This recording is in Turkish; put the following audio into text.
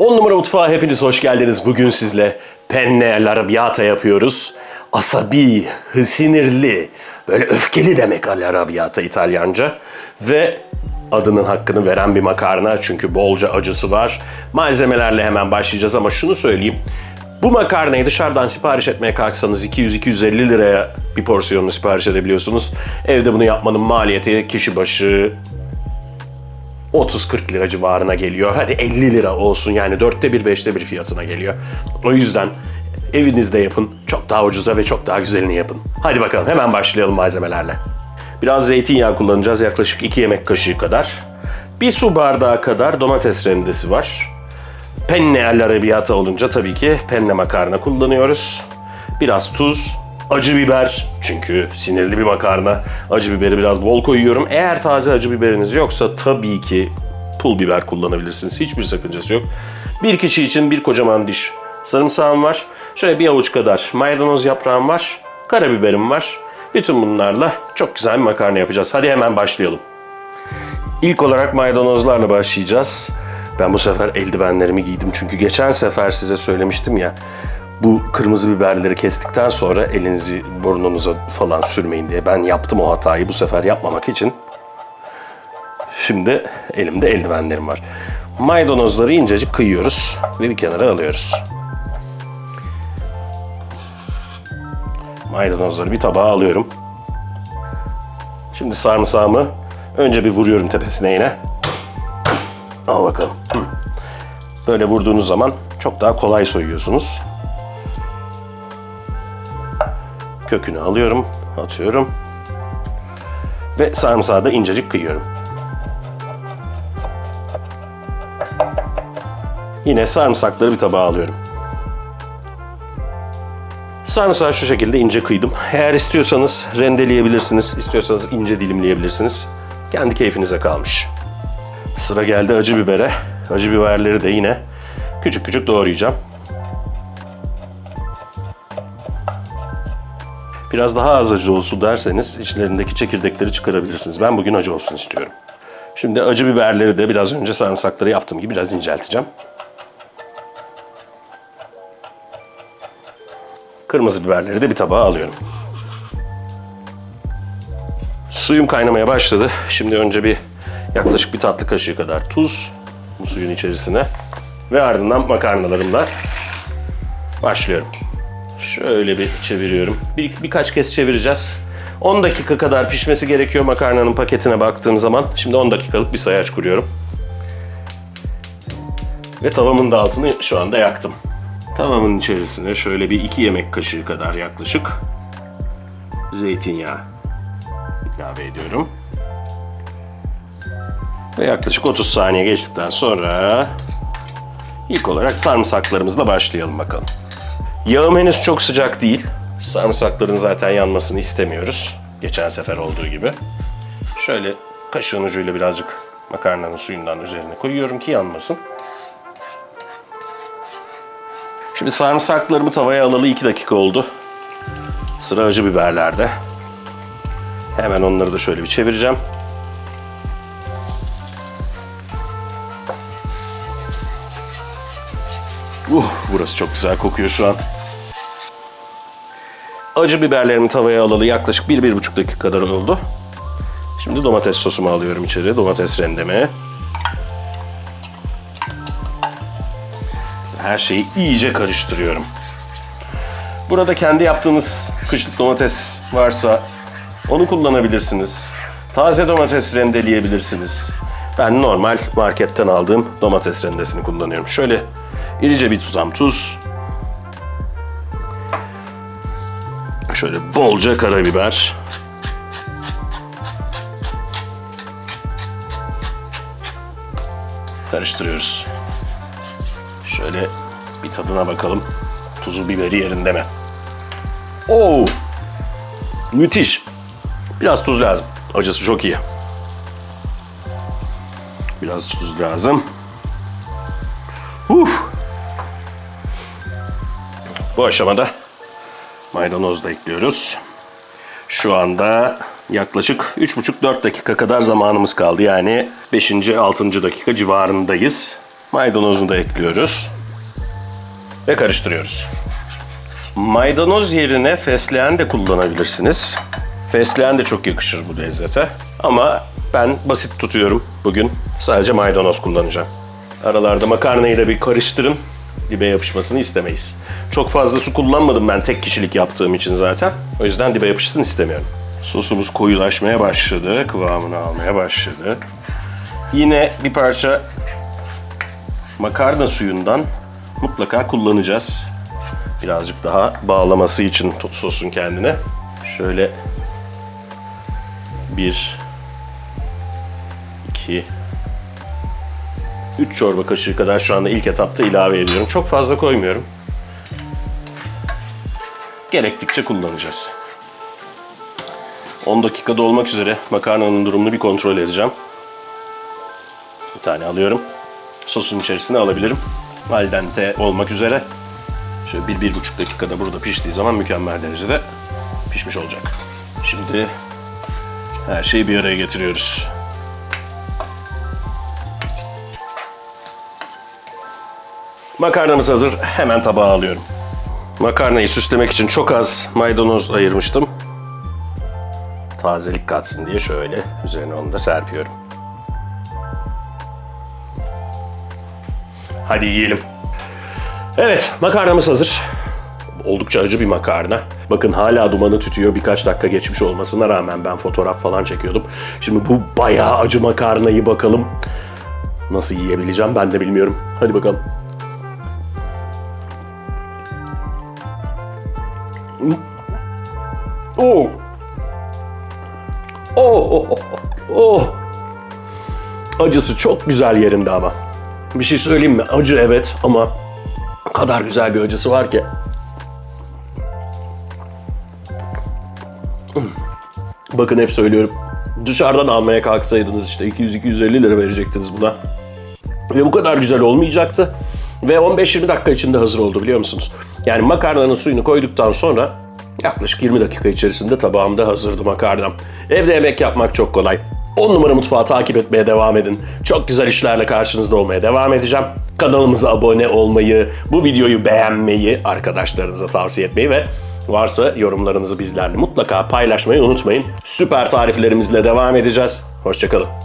10 numara mutfağa hepiniz hoş geldiniz. Bugün sizle penne l'arrabbiata yapıyoruz. Asabi, sinirli, böyle öfkeli demek l'arrabbiata İtalyanca. Ve adının hakkını veren bir makarna çünkü bolca acısı var. Malzemelerle hemen başlayacağız ama şunu söyleyeyim. Bu makarnayı dışarıdan sipariş etmeye kalksanız 200-250 liraya bir porsiyonunu sipariş edebiliyorsunuz. Evde bunu yapmanın maliyeti kişi başı 30-40 lira civarına geliyor. Hadi 50 lira olsun yani dörtte bir beşte bir fiyatına geliyor. O yüzden evinizde yapın. Çok daha ucuza ve çok daha güzelini yapın. Hadi bakalım hemen başlayalım malzemelerle. Biraz zeytinyağı kullanacağız yaklaşık 2 yemek kaşığı kadar. Bir su bardağı kadar domates rendesi var. Penne all'arrabbiata olunca tabii ki penne makarna kullanıyoruz. Biraz tuz, acı biber çünkü sinirli bir makarna. Acı biberi biraz bol koyuyorum. Eğer taze acı biberiniz yoksa tabii ki pul biber kullanabilirsiniz. Hiçbir sakıncası yok. Bir kişi için bir kocaman diş sarımsağım var. Şöyle bir avuç kadar maydanoz yaprağım var. Karabiberim var. Bütün bunlarla çok güzel bir makarna yapacağız. Hadi hemen başlayalım. İlk olarak maydanozlarla başlayacağız. Ben bu sefer eldivenlerimi giydim çünkü geçen sefer size söylemiştim ya bu kırmızı biberleri kestikten sonra elinizi burnunuza falan sürmeyin diye. Ben yaptım o hatayı bu sefer yapmamak için. Şimdi elimde eldivenlerim var. Maydanozları incecik kıyıyoruz ve bir kenara alıyoruz. Maydanozları bir tabağa alıyorum. Şimdi sarımsağımı önce bir vuruyorum tepesine yine. Al bakalım. Böyle vurduğunuz zaman çok daha kolay soyuyorsunuz. Kökünü alıyorum, atıyorum. Ve sarımsağı da incecik kıyıyorum. Yine sarımsakları bir tabağa alıyorum. Sarımsağı şu şekilde ince kıydım. Eğer istiyorsanız rendeleyebilirsiniz, istiyorsanız ince dilimleyebilirsiniz. Kendi keyfinize kalmış. Sıra geldi acı bibere. Acı biberleri de yine küçük küçük doğrayacağım. Biraz daha az acı olsun derseniz içlerindeki çekirdekleri çıkarabilirsiniz. Ben bugün acı olsun istiyorum. Şimdi acı biberleri de biraz önce sarımsakları yaptığım gibi biraz incelteceğim. Kırmızı biberleri de bir tabağa alıyorum. Suyum kaynamaya başladı. Şimdi önce bir yaklaşık bir tatlı kaşığı kadar tuz bu suyun içerisine ve ardından makarnalarımla başlıyorum. Şöyle bir çeviriyorum. Bir, birkaç kez çevireceğiz. 10 dakika kadar pişmesi gerekiyor makarnanın paketine baktığım zaman. Şimdi 10 dakikalık bir sayaç kuruyorum. Ve tavamın da altını şu anda yaktım. Tavamın içerisine şöyle bir 2 yemek kaşığı kadar yaklaşık zeytinyağı ilave ediyorum. Ve yaklaşık 30 saniye geçtikten sonra ilk olarak sarımsaklarımızla başlayalım bakalım. Yağım henüz çok sıcak değil. Sarımsakların zaten yanmasını istemiyoruz. Geçen sefer olduğu gibi. Şöyle kaşığın ucuyla birazcık makarnanın suyundan üzerine koyuyorum ki yanmasın. Şimdi sarımsaklarımı tavaya alalı 2 dakika oldu. Sıra acı biberlerde. Hemen onları da şöyle bir çevireceğim. Uh, burası çok güzel kokuyor şu an. Acı biberlerimi tavaya alalı yaklaşık 1-1,5 dakika kadar oldu. Şimdi domates sosumu alıyorum içeri. Domates rendemi. Her şeyi iyice karıştırıyorum. Burada kendi yaptığınız kışlık domates varsa onu kullanabilirsiniz. Taze domates rendeleyebilirsiniz. Ben normal marketten aldığım domates rendesini kullanıyorum. Şöyle irice bir tutam tuz. Şöyle bolca karabiber. Karıştırıyoruz. Şöyle bir tadına bakalım. Tuzu biberi yerinde mi? Oo! Müthiş. Biraz tuz lazım. Acısı çok iyi. Biraz tuz lazım. Uf. Bu aşamada maydanoz da ekliyoruz. Şu anda yaklaşık 3,5-4 dakika kadar zamanımız kaldı. Yani 5. 6. dakika civarındayız. Maydanozunu da ekliyoruz. Ve karıştırıyoruz. Maydanoz yerine fesleğen de kullanabilirsiniz. Fesleğen de çok yakışır bu lezzete. Ama ben basit tutuyorum bugün. Sadece maydanoz kullanacağım. Aralarda makarnayı da bir karıştırın. Dibe yapışmasını istemeyiz. Çok fazla su kullanmadım ben tek kişilik yaptığım için zaten. O yüzden dibe yapışsın istemiyorum. Sosumuz koyulaşmaya başladı. Kıvamını almaya başladı. Yine bir parça makarna suyundan mutlaka kullanacağız. Birazcık daha bağlaması için sosun kendine. Şöyle bir, iki, üç çorba kaşığı kadar şu anda ilk etapta ilave ediyorum. Çok fazla koymuyorum. Gerektikçe kullanacağız. 10 dakikada olmak üzere makarnanın durumunu bir kontrol edeceğim. Bir tane alıyorum. Sosun içerisine alabilirim. Al dente olmak üzere. Şöyle bir, bir buçuk dakikada burada piştiği zaman mükemmel derecede pişmiş olacak. Şimdi her şeyi bir araya getiriyoruz. Makarnamız hazır. Hemen tabağa alıyorum. Makarnayı süslemek için çok az maydanoz ayırmıştım. Tazelik katsın diye şöyle üzerine onu da serpiyorum. Hadi yiyelim. Evet, makarnamız hazır. Oldukça acı bir makarna. Bakın hala dumanı tütüyor. Birkaç dakika geçmiş olmasına rağmen ben fotoğraf falan çekiyordum. Şimdi bu bayağı acı makarnayı bakalım. Nasıl yiyebileceğim ben de bilmiyorum. Hadi bakalım. Oh. Oh, oh, oh. Acısı çok güzel yerinde ama. Bir şey söyleyeyim mi? Acı evet ama o kadar güzel bir acısı var ki. Bakın hep söylüyorum. Dışarıdan almaya kalksaydınız işte 200-250 lira verecektiniz buna. Ve bu kadar güzel olmayacaktı. Ve 15-20 dakika içinde hazır oldu biliyor musunuz? Yani makarnanın suyunu koyduktan sonra yaklaşık 20 dakika içerisinde tabağımda hazırdı makarnam. Evde yemek yapmak çok kolay. 10 numara mutfağı takip etmeye devam edin. Çok güzel işlerle karşınızda olmaya devam edeceğim. Kanalımıza abone olmayı, bu videoyu beğenmeyi, arkadaşlarınıza tavsiye etmeyi ve varsa yorumlarınızı bizlerle mutlaka paylaşmayı unutmayın. Süper tariflerimizle devam edeceğiz. Hoşçakalın.